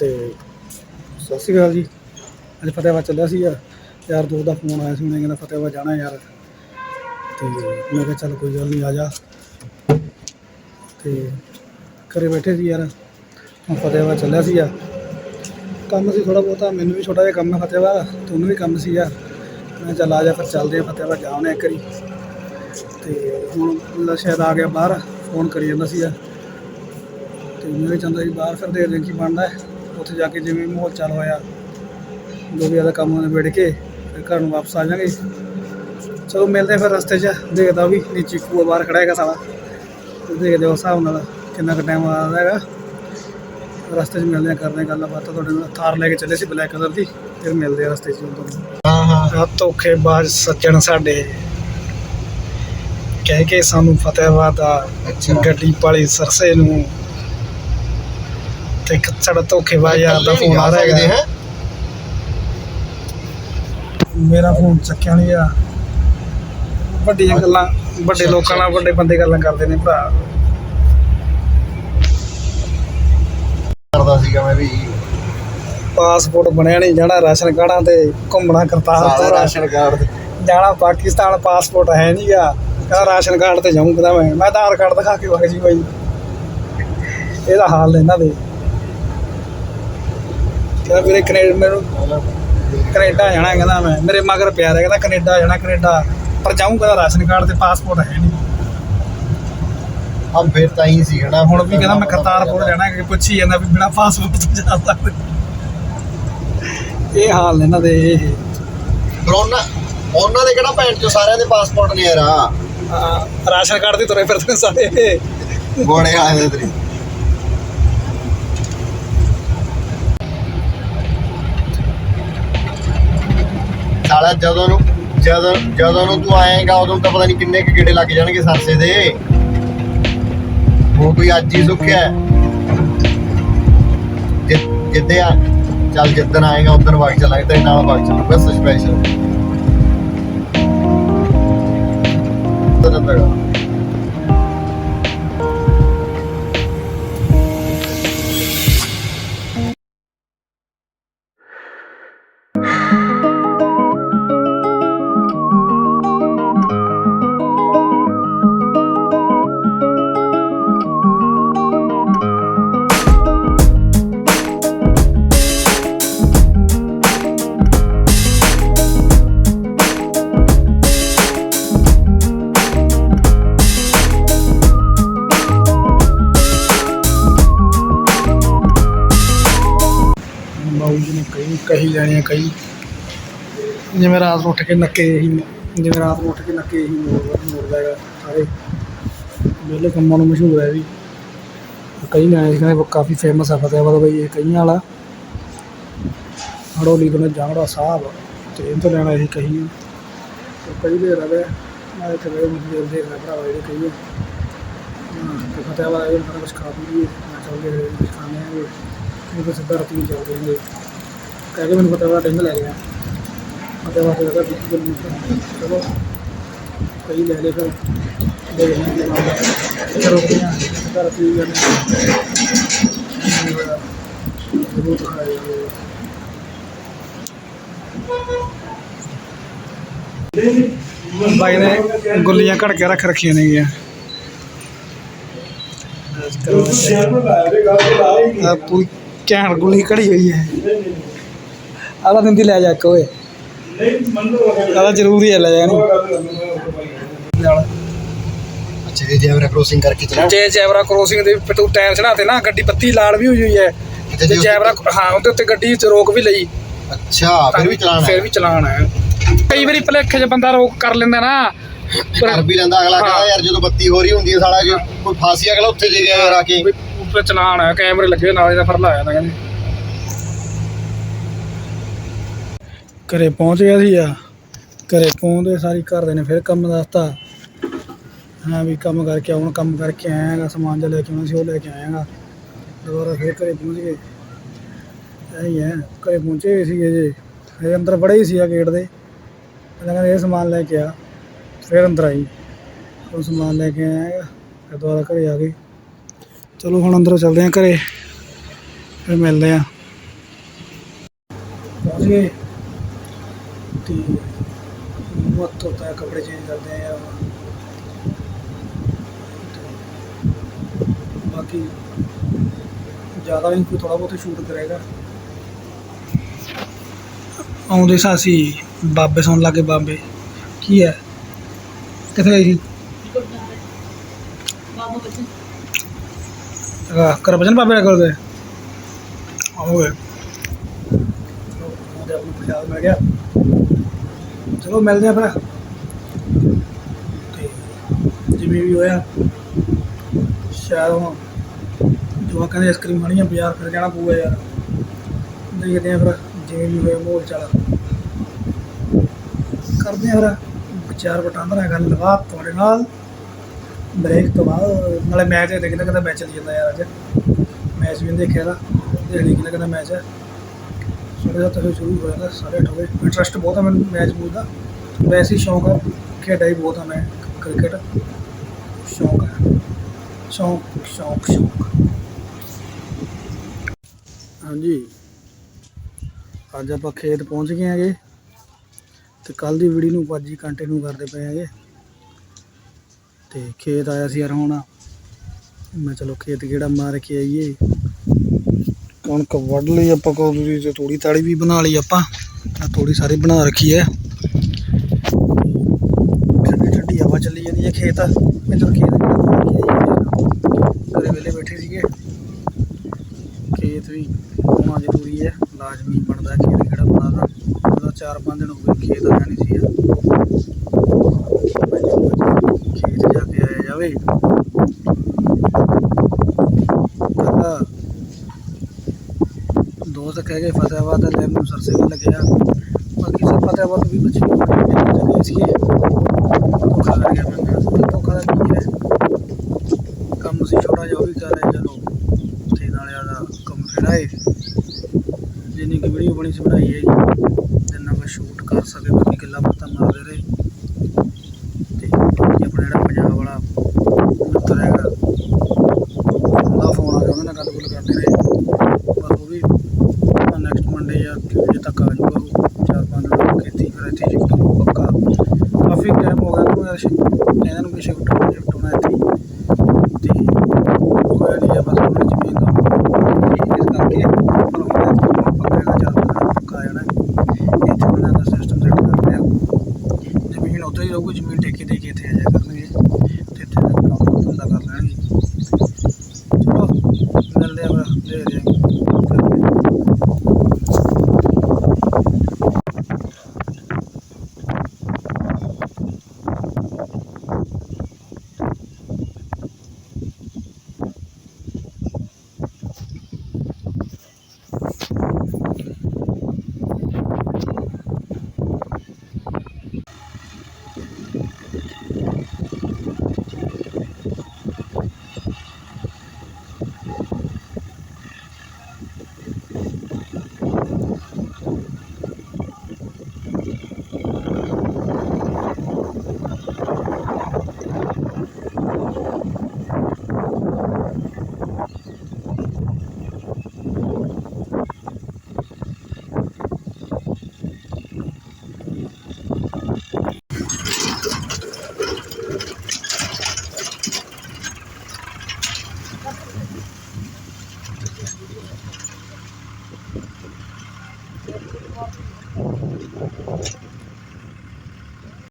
ਤੇ ਸਤਿ ਸ਼੍ਰੀ ਅਕਾਲ ਜੀ। ਅੱਜ ਫਤਿਹਵਾਦ ਚੱਲਿਆ ਸੀ ਯਾਰ। ਯਾਰ ਦੋਸਤ ਦਾ ਫੋਨ ਆਇਆ ਸੀ, ਉਹਨੇ ਕਹਿੰਦਾ ਫਤਿਹਵਾਦ ਜਾਣਾ ਯਾਰ। ਤੇ ਮੈਂ ਕਿਹਾ ਚੱਲ ਕੋਈ ਗੱਲ ਨਹੀਂ ਆ ਜਾ। ਤੇ ਘਰੇ ਬੈਠੇ ਸੀ ਯਾਰ। ਹੁਣ ਫਤਿਹਵਾਦ ਚੱਲਿਆ ਸੀਗਾ ਕੰਮ ਸੀ ਥੋੜਾ ਬਹੁਤਾ, ਮੈਨੂੰ ਵੀ ਛੋਟਾ ਜਿਹਾ ਕੰਮ ਹੈ ਫਤਿਹਵਾ ਤੇ ਉਹਨੂੰ ਵੀ ਕੰਮ ਸੀ ਯਾਰ। ਮੈਂ ਚੱਲ ਆ ਜਾ, ਫਿਰ ਚੱਲਦੇ ਆ ਫਤਿਹਵਾਦ ਜਾਉਣੇ ਇੱਕ ਵਾਰੀ। ਤੇ ਹੁਣ ਉਹਦਾ ਸ਼ਾਇਦ ਆ ਗਿਆ ਬਾਹਰ, ਫੋਨ ਕਰੀ ਜਾਂਦਾ ਸੀ ਯਾਰ। ਤੇ ਮੈਂ ਵੀ ਚਾਹੁੰਦਾ ਸੀ ਬਾਹਰ ਫਿਰ ਦੇਖਦੇ ਹਾਂ ਕੀ ਬਣਦਾ ਹੈ। ਉੱਥੇ ਜਾ ਕੇ ਜਿਵੇਂ ਮਾਹੌਲ ਚੱਲ ਹੋਇਆ ਜੋ ਵੀ ਆਦਾ ਕੰਮ ਨਿਬੇੜ ਕੇ ਫਿਰ ਘਰ ਨੂੰ ਵਾਪਸ ਆ ਜਾਵਾਂਗੇ। ਚਲੋ ਮਿਲਦੇ ਫਿਰ ਰਸਤੇ 'ਚ ਦੇਖਦਾ ਵੀ ਨੀ ਚੀਕੂ ਆ ਬਾਹਰ ਖੜਾ ਹੈਗਾ ਸਾਲਾ। ਦੇਖਦੇ ਹਾਂ ਉਸ ਹਿਸਾਬ ਨਾਲ ਕਿੰਨਾ ਕੁ ਟਾਈਮ ਆਦਾ ਹੈਗਾ। ਰਸਤੇ 'ਚ ਮਿਲਦੇ ਹਾਂ ਕਰਦੇ ਹਾਂ ਗੱਲਬਾਤ। ਤੁਹਾਡੇ ਨਾਲ ਥਾਰ ਲੈ ਕੇ ਚੱਲੇ ਸੀ ਬਲੈਕ ਕਲਰ ਦੀ ਫਿਰ ਮਿਲਦੇ ਹਾਂ ਰਸਤੇ 'ਚ ਤੁਹਾਨੂੰ ਹਾਂ ਹਾਂ। ਆ ਧੋਖੇਬਾਜ਼ ਸੱਜਣ ਸਾਡੇ। ਕਹਿ ਕੇ ਸਾਨੂੰ ਫਤਿਹਵਾਦ ਦਾ ਗੱਡੀ ਪਾਲੀ ਸਰਸੇ ਨੂੰ। ਤੇ ਸਾਡਾ ਧੋਖੇਬਾਜ਼ ਯਾਰ ਦਾ ਫੋਨ ਆ ਰਿਹਾ ਹੈ ਮੇਰਾ ਫੋਨ ਚੱਕਿਆ ਨਹੀਂ ਆ ਵੱਡੀਆਂ ਗੱਲਾਂ ਵੱਡੇ ਲੋਕਾਂ ਨਾਲ ਵੱਡੇ ਬੰਦੇ ਗੱਲਾਂ ਕਰਦੇ ਨੇ ਭਰਾ। ਕਰਦਾ ਸੀਗਾ ਮੈਂ ਵੀ। ਪਾਸਪੋਰਟ ਬਣਿਆ ਨਹੀਂ ਜਾਣਾ ਰਾਸ਼ਨ ਕਾਰਡਾਂ ਤੇ ਘੁੰਮਣਾ ਕਰਤਾਰਪੁਰ। ਰਾਸ਼ਨ ਕਾਰਡ ਜਾਣਾ ਪਾਕਿਸਤਾਨ ਪਾਸਪੋਰਟ ਹੈ ਨਹੀਂਗਾ ਕਹਿੰਦਾ ਰਾਸ਼ਨ ਕਾਰਡ ਤੇ ਜਾਊਂਗਾ ਮੈਂ। ਮੈਂ ਆਧਾਰ ਕਾਰਡ ਦਿਖਾ ਕੇ ਵਗ ਜੀ ਬਾਈ। ਇਹਦਾ ਹਾਲ ਇਹਨਾਂ ਦੇ। ਕਹਿੰਦਾ ਵੀਰੇ ਕੈਨੇਡਾ ਮੈਨੂੰ ਕੈਨੇਡਾ ਜਾਣਾ ਕਹਿੰਦਾ ਮੈਂ। ਮੇਰੇ ਮਗਰ ਪਿਆਰ ਹੈ ਕਹਿੰਦਾ ਕੈਨੇਡਾ ਜਾਣਾ ਕੈਨੇਡਾ। ਪਰ ਜਾਊਂਗਾ ਰਾਸ਼ਨ ਕਾਰਡ ਤੇ ਪਾਸਪੋਰਟ ਹੈ ਨਹੀਂ। ਹਮ ਫਿਰ ਤਾਂ ਹੀ ਸੀ ਹਨਾ। ਹੁਣ ਵੀ ਕਹਿੰਦਾ ਮੈਂ ਕਰਤਾਰਪੁਰ ਜਾਣਾ ਕਿ ਪੁੱਛੀ ਜਾਂਦਾ ਵੀ ਬਿਨਾ ਪਾਸਪੋਰਟ ਤੋਂ ਜਾ ਸਕਦੇ। ਇਹ ਹਾਲ ਨੇ ਇਹਨਾਂ ਦੇ ਇਹ। ਪਰ ਉਹਨਾਂ ਦੇ ਕਿਹੜਾ ਭੈਣ ਚੋ ਸਾਰਿਆਂ ਦੇ ਪਾਸਪੋਰਟ ਨੇ ਯਾਰ। ਆ, ਰਾਸ਼ਨ ਕਾਰਡ ਤੇ ਤੁਰੇ ਫਿਰਦੇ ਸਾਰੇ। ਗੋੜੇ ਆਏ ਤੇਰੀ। ਸਾਲਾ ਜਦੋਂ ਨੂੰ, ਜਦੋਂ ਜਦੋਂ ਨੂੰ ਤੂੰ ਆਏਗਾ ਉਦੋਂ ਤਾਂ ਪਤਾ ਨਹੀਂ ਕਿੰਨੇ ਕੁ ਗੇੜੇ ਲੱਗ ਜਾਣਗੇ ਸਰਸੇ ਦੇ। ਉਹ ਕੋਈ ਅੱਜ ਹੀ ਸੁੱਕਿਆ ਹੈ। ਜਿੱਦੇ ਆ, ਚੱਲ ਜਿੱਦਣ ਆਏਗਾ ਉਦੋਂ ਵਗ ਚੱਲਾਂਗੇ, ਤੇਰੇ ਨਾਲ ਵਗ ਚੱਲਾਂਗੇ, ਬਸ ਸਪੈਸ਼ਲ ਤਾਂ ਤੱਕ ਕਹੀ ਜਾਣੀਆਂ ਕਈ। ਜਿਵੇਂ ਰਾਤ ਨੂੰ ਉੱਠ ਕੇ ਨੱਕੇ ਹੀ ਜਿਵੇਂ ਰਾਤ ਨੂੰ ਉੱਠ ਕੇ ਨੱਕੇ ਹੀ ਮੋੜਦਾ ਹੈਗਾ ਸਾਰੇ। ਵਿਹਲੇ ਕੰਮਾਂ ਨੂੰ ਮਸ਼ਹੂਰ ਹੈ ਵੀ। ਕਈ ਗਾਣੇ ਕਹਿੰਦੇ ਕਾਫੀ ਫੇਮਸ ਆ ਫਤਿਹਵਾਦ ਬਈ, ਇਹ ਕਈਆਂ ਵਾਲਾ। ਹੜੋਲੀ ਬਣੇ ਜਾਂਗੜਾ ਸਾਹਿਬ, ਤੇ ਇਹ ਤੋਂ ਲੈਣਾ ਸੀ ਕਹੀ। ਕਈ ਦੇ ਰਵੇ, ਮੈਂ ਤੇ ਵੇ ਮੁਝੇ ਦੇਖ ਰਿਹਾ ਭਰਾ ਜਿਹੜੇ ਕਹੀ ਤੇ ਫਤਿਹਵਾਦ ਇਹ ਬੜਾ ਕੁਝ ਖਾ ਪੀ ਮੈਂ ਚੱਲ ਕੇ ਖਾਣੇ ਇਹ ਤਾਂ ਸਿੱਧਾ ਰਤੀ ਚੱਲਦੇ ਹੁੰਦੇ ਕਹਿ ਕੇ ਮੈਨੂੰ ਪਤਾ ਵਾ ਡਿੰਗ ਲੈ ਗਿਆ। ਅਤੇ ਵਾਸਤੇ ਲਗਾ ਕੋਲ ਮੁੱਕ ਚਲੋ ਕਈ ਲੈ ਲੈ ਫਿਰ। ਦੇ ਦੇ ਚਲੋ ਕਿਹਾ ਸਿੱਧਾ ਰਤੀ ਜਾਂਦੇ ਬਹੁਤ ਖਾਏ ਬਾਈ ਨੇ ਗੁੱਲੀਆਂ ਘੜ ਕੇ ਰੱਖ ਰੱਖੀਆਂ ਨੇ ਗਿਆ ਆ ਪੂਰੀ ਘੈਂਟ ਗੁੱਲੀ ਘੜੀ ਹੋਈ ਹੈ। ਆਲਾ ਦਿੰਦੀ ਲੈ ਜਾ ਇੱਕ ਓਏ। ਆਲਾ ਜ਼ਰੂਰੀ ਹੈ ਲੈ ਜਾਣੀ ਨਾਲ ਅੱਛਾ ਜੀ ਜੈਵਰਾ ਕ੍ਰੋਸਿੰਗ ਕਰਕੇ ਚਲਾ। ਜੇ ਜੈਬਰਾ ਕ੍ਰੋਸਿੰਗ ਦੇ ਪਿੱਟੂ ਟਾਇਰ ਚੜਾਤੇ ਨਾ ਗੱਡੀ ਬੱਤੀ ਲਾਲ ਵੀ ਹੋਈ ਹੋਈ ਹੈ। ਤੇ ਜੀ, ਜੈਬਰਾ ਹਾਂ ਉਹਦੇ ਉੱਤੇ ਗੱਡੀ ਚ ਰੋਕ ਵੀ ਲਈ। ਅੱਛਾ ਫਿਰ ਵੀ ਚਲਾਣਾ ਫਿਰ ਵੀ ਚਲਾਣ ਹੈ। ਕਈ ਵਾਰੀ ਭਲੇਖੇ 'ਚ ਬੰਦਾ ਰੋਕ ਕਰ ਲੈਂਦਾ ਨਾ। ਕਰ ਵੀ ਲੈਂਦਾ ਅਗਲਾ। ਕਹਿੰਦਾ ਯਾਰ ਜਦੋਂ ਬੱਤੀ ਹੋ ਰਹੀ ਹੁੰਦੀ ਹੈ ਸਾਲਾ ਜੇ ਕੋਈ ਫਾਸੀ ਅਗਲਾ ਉੱਥੇ ਦੇ ਗਿਆ ਯਾਰ ਆ ਕੇ ਉੱਪਰ ਚਲਾਣ ਹੈ ਕੈਮਰੇ ਲੱਗੇ ਨਾਲ ਇਹਦਾ ਫਰ ਲਾਇਆ ਤਾਂ ਕਹਿੰਦੇ। ਘਰੇ ਪਹੁੰਚ ਗਿਆ ਸੀ ਆ ਘਰੇ ਪਹੁੰਚਦੇ ਸਾਰੀ ਘਰ ਦੇ ਨੇ ਫਿਰ ਕੰਮ ਦੱਸਤਾ। ਹਾਂ ਵੀ ਕੰਮ ਕਰਕੇ ਆਉਣ, ਕੰਮ ਕਰਕੇ ਆਇਆਗਾ, ਸਮਾਨ ਜਿਹਾ ਲੈ ਕੇ ਆਉਣਾ ਸੀ, ਉਹ ਲੈ ਕੇ ਆਇਆਗਾ। ਦੁਬਾਰਾ ਫਿਰ ਘਰੇ ਪਹੁੰਚ ਗਏ। ਐਂ ਹੈ ਘਰੇ ਪਹੁੰਚੇ ਹੋਏ ਸੀਗੇ ਜੇ। ਇਹ ਅੰਦਰ ਬੜੇ ਹੀ ਸੀ ਆ ਗੇਟ ਦੇ। ਪਹਿਲਾਂ ਕਹਿੰਦੇ ਇਹ ਸਮਾਨ ਲੈ ਕੇ ਆ, ਫਿਰ ਅੰਦਰ ਆਈ। ਉਹ ਸਮਾਨ ਲੈ ਕੇ ਆਇਆਗਾ, ਫਿਰ ਦੁਬਾਰਾ ਘਰੇ ਆ ਗਏ। ਚਲੋ ਹੁਣ ਅੰਦਰੋਂ ਚੱਲਦੇ ਹਾਂ ਘਰੇ, ਫਿਰ ਮਿਲਦੇ ਹਾਂ। ਪਹੁੰਚ ਗਏ। ਮੂੰਹ ਧੋਤਾ ਹੈ, ਕੱਪੜੇ ਚੇਂਜ ਕਰਦੇ ਆ। ਯਾਰ ਤੇ ਬਾਕੀ ਜ਼ਿਆਦਾ ਨਹੀਂ ਕੋਈ ਥੋੜਾ ਬਹੁਤ ਸ਼ੂਟ ਕਰੇਗਾ। ਆਉਂਦੇ ਸਾਂ ਅਸੀਂ ਬਾਬੇ ਸੌਣ ਲੱਗੇ ਬਾਬੇ। ਕੀ ਹੈ? ਕਿੱਥੇ ਗਈ ਸੀ? ਬਾਬਾ ਬੱਚਨ ਆਹ, ਕਰਬਜਨ ਬਾਬੇ ਦਾ ਕਰਦੇ ਆਓਗੇ ਉਹਦੇ ਆਪਣੀ ਖਿਆਲ ਮਿਲ ਗਿਆ ਚਲੋ ਮਿਲਦੇ ਆ ਫਿਰ। ਤੇ ਜਿਵੇਂ ਵੀ ਹੋਇਆ ਸ਼ਾਇਦ ਹੁਣ ਜੋ ਕਹਿੰਦੇ ਆਈਸਕ੍ਰੀਮ ਖਾਣੀ ਆ, ਬਾਜ਼ਾਰ ਫਿਰ ਜਾਣਾ ਪਊਗਾ ਯਾਰ। ਦੇਖਦੇ ਆ ਫਿਰ ਜਿਵੇਂ ਵੀ ਹੋਇਆ ਮੋਲ ਚਾਲ। ਕਰਦੇ ਆ ਫਿਰ ਵਿਚਾਰ ਵਟਾਂਦਰਾ ਗੱਲ ਲਵਾ ਤੁਹਾਡੇ ਨਾਲ। ਬ੍ਰੇਕ ਤੋਂ ਬਾਅਦ ਨਾਲੇ ਮੈਚ ਦੇਖਦੇ ਕਹਿੰਦਾ ਮੈਚ ਚੱਲੀ ਜਾਂਦਾ ਯਾਰ ਅੱਜ। ਮੈਚ ਵੀ ਦੇਖਿਆ ਦਾ ਦਿਹਾੜੀ ਕਿਹਦਾ ਕਹਿੰਦਾ ਮੈਚ ਹੈ ਸਾਡੇ ਸੱਤ ਵਜੇ ਸ਼ੁਰੂ ਹੋਇਆ ਤਾਂ ਸਾਢੇ ਅੱਠ ਇੰਟਰਸਟ ਬਹੁਤ ਆ ਮੈਨੂੰ ਮੈਚ ਮੂਚ ਦਾ। ਵੈਸੇ ਹੀ ਸ਼ੌਂਕ ਆ, ਖੇਡਾਂ ਹੀ ਬਹੁਤ ਆ ਮੈਂ ਕ੍ਰਿਕਟ ਸ਼ੌਂਕ ਹੈ ਸ਼ੌਂਕ ਸ਼ੌਂਕ ਸ਼ੌਂਕ। ਹਾਂਜੀ। ਅੱਜ ਆਪਾਂ ਖੇਤ ਪਹੁੰਚ ਗਏ ਹੈਗੇ। ਤੇ ਕੱਲ ਦੀ ਵੀਡੀਓ ਨੂੰ ਅੱਜ ਹੀ ਕੰਟੀਨਿਊ ਕਰਦੇ ਪਏ ਹੈਗੇ। ਤੇ ਖੇਤ ਆਇਆ ਸੀ ਯਾਰ ਹੁਣ। ਮੈਂ ਚਲੋ ਖੇਤ ਕਿਹੜਾ ਮਾਰ ਕੇ ਆਈਏ। ਕਣਕ ਵੱਢ ਲਈ ਆਪਾਂ ਕੋਦੂਰੀ ਤੇ ਤੋੜੀ ਤਾੜੀ ਵੀ ਬਣਾ ਲਈ ਆਪਾਂ। ਤਾਂ ਤੋੜੀ ਸਾਰੀ ਬਣਾ ਰੱਖੀ ਹੈ। ਠੰਡੀ ਠੰਡੀ ਹਵਾ ਚੱਲੀ ਜਾਂਦੀ ਹੈ ਖੇਤ। ਮੈਨੂੰ ਖੇਤ ਘਰੇ ਵੇਲੇ ਬੈਠੇ ਸੀਗੇ। ਖੇਤ ਵੀ ਹੋਣਾ ਜ਼ਰੂਰੀ ਹੈ। ਲਾਜ਼ਮੀ ਬਣਦਾ ਖੇਤ ਕਿਹੜਾ ਬਣਾਦਾ ਉਹਦਾ 4-5 ਦਿਨ ਹੋ ਗਏ ਖੇਤ ਆਇਆ ਨਹੀਂ ਸੀ। ਖੇਤ ਜਾ ਕੇ ਆਇਆ ਜਾਵੇ ਪਹਿਲਾਂ ਦੋਸਤ ਕਹਿ ਗਏ ਫਤਿਆਬਾਦ ਲੈ ਨੂੰ ਸਰਸੇ ਵੱਲ ਗਿਆ ਬਾਕੀ ਸਭ ਫਤਿਆਬਾਦ ਵੀ ਬੱਚੇ ਚਲੇ ਸੀਗੇ ਧੋਖਾ ਕਰ ਗਿਆ ਮੈਂ ਧੋਖਾ ਦਾ ਕੀ ਹੈ। ਕੰਮ ਸੀ ਛੋਟਾ ਜਿਹਾ, ਉਹ ਵੀ ਕਰ ਰਿਹਾ ਚਲੋ ਤੇ ਨਾਲੇ ਆਦਾ ਕੰਮ ਖੜਾ ਹੈ ਜਿੰਨੀ ਕਿ ਵੀਡੀਓ ਬਣੀ ਸੀ, ਬਣਾਈ ਹੈ ਜਿੰਨਾ ਕੁ ਸ਼ੂਟ ਕਰ ਸਕੇ, ਬਾਕੀ ਗੱਲਾਂ ਬਾਤਾਂ ਮਾਰਦੇ ਰਹੇ। ਤੇ ਆਪਣਾ ਜਿਹੜਾ ਪੰਜਾਬ ਵਾਲਾ